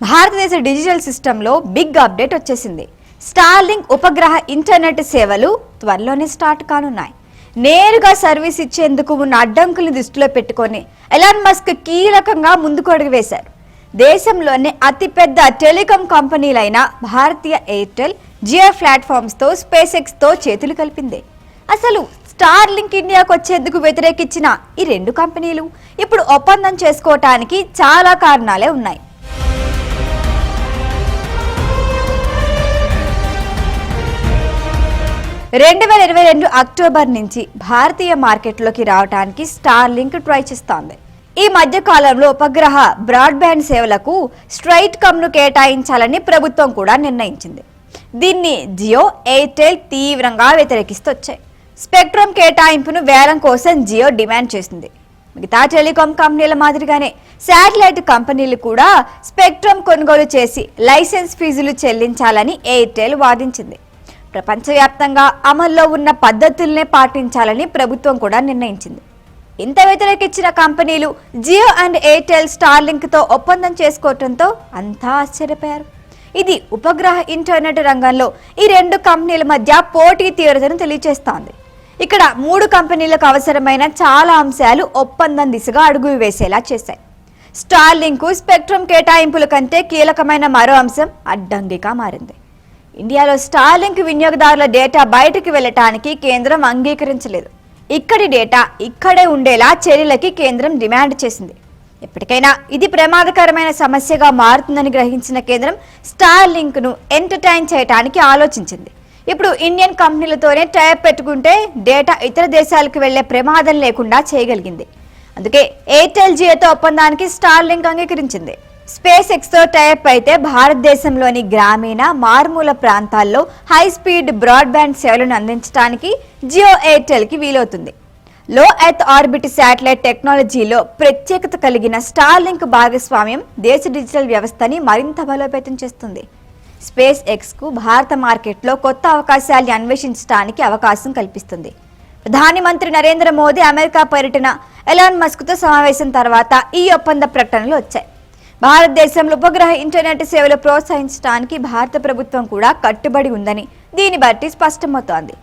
భారతదేశ డిజిటల్ సిస్టంలో big update వచ్చేసింది. స్టార్లింక్ ఉపగ్రహ ఇంటర్నెట్ సేవలు త్వరలోనే స్టార్ట్ కానున్నాయి. నేరుగా సర్వీస్ ఇచ్చేందుకు ఉన్న అడ్డంకుల్ని దృష్టిలో పెట్టుకొని ఎలాన్ మస్క్ కీలకంగా ముందుకు అడుగు వేశారు. దేశంలోనే అతిపెద్ద టెలికాం కంపెనీలైన భారతీయ ఎయిర్టెల్ జియో ప్లాట్ఫామ్స్తో స్పేస్ ఎక్స్తో చేతులు కలిపింది. అసలు స్టార్ లింక్ ఇండియాకు వచ్చేందుకు వ్యతిరేకించిన ఈ రెండు కంపెనీలు ఇప్పుడు ఒప్పందం చేసుకోవటానికి చాలా కారణాలే ఉన్నాయి. రెండు వేల ఇరవై రెండు అక్టోబర్ నుంచి భారతీయ మార్కెట్లోకి రావడానికి స్టార్ లింక్ ట్రై చేస్తోంది. ఈ మధ్య కాలంలో ఉపగ్రహ బ్రాడ్బ్యాండ్ సేవలకు స్ట్రైట్ కమ్ను కేటాయించాలని ప్రభుత్వం కూడా నిర్ణయించింది. దీన్ని జియో ఎయిర్టెల్ తీవ్రంగా వ్యతిరేకిస్తొచ్చాయి. స్పెక్ట్రమ్ కేటాయింపును వేలం కోసం జియో డిమాండ్ చేసింది. మిగతా టెలికాం కంపెనీల మాదిరిగానే శాటిలైట్ కంపెనీలు కూడా స్పెక్ట్రమ్ కొనుగోలు చేసి లైసెన్స్ ఫీజులు చెల్లించాలని ఎయిర్టెల్ వాదించింది. ప్రపంచవ్యాప్తంగా అమల్లో ఉన్న పద్ధతుల్నే పాటించాలని ప్రభుత్వం కూడా నిర్ణయించింది. ఇంత వ్యతిరేకించిన కంపెనీలు జియో అండ్ ఎయిర్టెల్ స్టార్లింక్తో ఒప్పందం చేసుకోవడంతో అంతా ఆశ్చర్యపోయారు. ఇది ఉపగ్రహ ఇంటర్నెట్ రంగంలో ఈ రెండు కంపెనీల మధ్య పోటీ తీవ్రతను తెలియజేస్తోంది ఇక్కడ మూడు కంపెనీలకు అవసరమైన చాలా అంశాలు ఒప్పందం దిశగా అడుగు వేసేలా చేశాయి. స్టార్లింక్ స్పెక్ట్రమ్ కేటాయింపుల కంటే కీలకమైన మరో అంశం అడ్డంకిగా మారింది. ఇండియాలో స్టార్లింక్ వినియోగదారుల డేటా బయటకు వెళ్ళటానికి కేంద్రం అంగీకరించలేదు. ఇక్కడి డేటా ఇక్కడే ఉండేలా చర్యలకి కేంద్రం డిమాండ్ చేసింది. ఎప్పటికైనా ఇది ప్రమాదకరమైన సమస్యగా మారుతుందని గ్రహించిన కేంద్రం స్టార్ లింక్ను ఎంటర్టైన్ చేయడానికి ఆలోచించింది. ఇప్పుడు ఇండియన్ కంపెనీలతోనే టైప్ పెట్టుకుంటే డేటా ఇతర దేశాలకు వెళ్ళే ప్రమాదం లేకుండా చేయగలిగింది. అందుకే ఎయిర్టెల్ జియోతో ఒప్పందానికి స్టార్ లింక్ అంగీకరించింది. స్పేస్ ఎక్స్తో టైప్ అయితే భారతదేశంలోని గ్రామీణ మారుమూల ప్రాంతాల్లో హై స్పీడ్ బ్రాడ్బ్యాండ్ సేవలను అందించడానికి జియో ఎయిర్టెల్కి వీలవుతుంది. లో ఎర్త్ ఆర్బిట్ శాటిలైట్ టెక్నాలజీలో ప్రత్యేకత కలిగిన స్టార్లింక్ భాగస్వామ్యం దేశ డిజిటల్ వ్యవస్థని మరింత బలోపేతం చేస్తుంది. స్పేస్ ఎక్స్కు భారత మార్కెట్లో కొత్త అవకాశాల్ని అన్వేషించడానికి అవకాశం కల్పిస్తుంది. ప్రధానమంత్రి నరేంద్ర మోదీ అమెరికా పర్యటన ఎలాన్ మస్క్తో సమావేశం తర్వాత ఈ ఒప్పంద ప్రకటనలు వచ్చాయి. భారతదేశంలో ఉపగ్రహ ఇంటర్నెట్ సేవలు ప్రోత్సహించడానికి భారత ప్రభుత్వం కూడా కట్టుబడి ఉందని దీన్ని బట్టి స్పష్టమవుతోంది.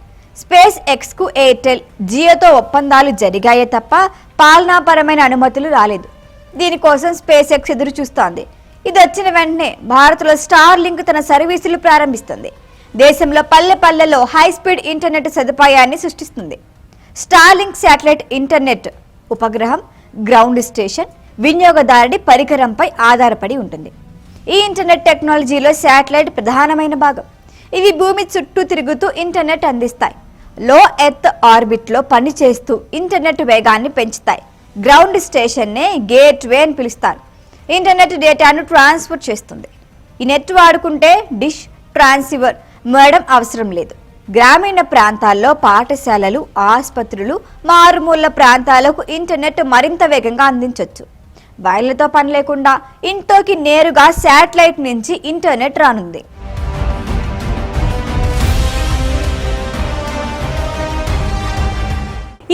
స్పేస్ ఎక్స్కు ఎయిర్టెల్ జియోతో ఒప్పందాలు జరిగాయే తప్ప పాలనాపరమైన అనుమతులు రాలేదు. దీనికోసం స్పేస్ ఎక్స్ ఎదురు చూస్తోంది ఇది వచ్చిన వెంటనే భారత్లో స్టార్ లింక్ తన సర్వీసులు ప్రారంభిస్తుంది. దేశంలో పల్లె పల్లెలో హై స్పీడ్ ఇంటర్నెట్ సదుపాయాన్ని సృష్టిస్తుంది. స్టార్లింక్ శాటిలైట్ ఇంటర్నెట్ ఉపగ్రహం గ్రౌండ్ స్టేషన్ వినియోగదారుడి పరికరంపై ఆధారపడి ఉంటుంది. ఈ ఇంటర్నెట్ టెక్నాలజీలో శాటిలైట్ ప్రధానమైన భాగం. ఇవి భూమి చుట్టూ తిరుగుతూ ఇంటర్నెట్ అందిస్తాయి. లో ఎర్త్ ఆర్బిట్లో పనిచేస్తూ ఇంటర్నెట్ వేగాన్ని పెంచుతాయి. గ్రౌండ్ స్టేషన్నే గేట్ వే అని పిలుస్తారు. ఇంటర్నెట్ డేటాను ట్రాన్స్ఫర్ చేస్తుంది. ఈ నెట్ వాడుకుంటే డిష్ ట్రాన్సివర్ మేడం అవసరం లేదు. గ్రామీణ ప్రాంతాల్లో పాఠశాలలు ఆసుపత్రులు మారుమూల ప్రాంతాలకు ఇంటర్నెట్ మరింత వేగంగా అందించవచ్చు వైర్లతో పని లేకుండా ఇంట్లోకి నేరుగా శాటిలైట్ నుంచి ఇంటర్నెట్ రానుంది.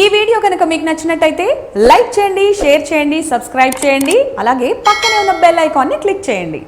ఈ వీడియో కనుక మీకు నచ్చినట్టయితే లైక్ చేయండి షేర్ చేయండి సబ్స్క్రైబ్ చేయండి అలాగే పక్కనే ఉన్న బెల్ ఐకాన్ని క్లిక్ చేయండి.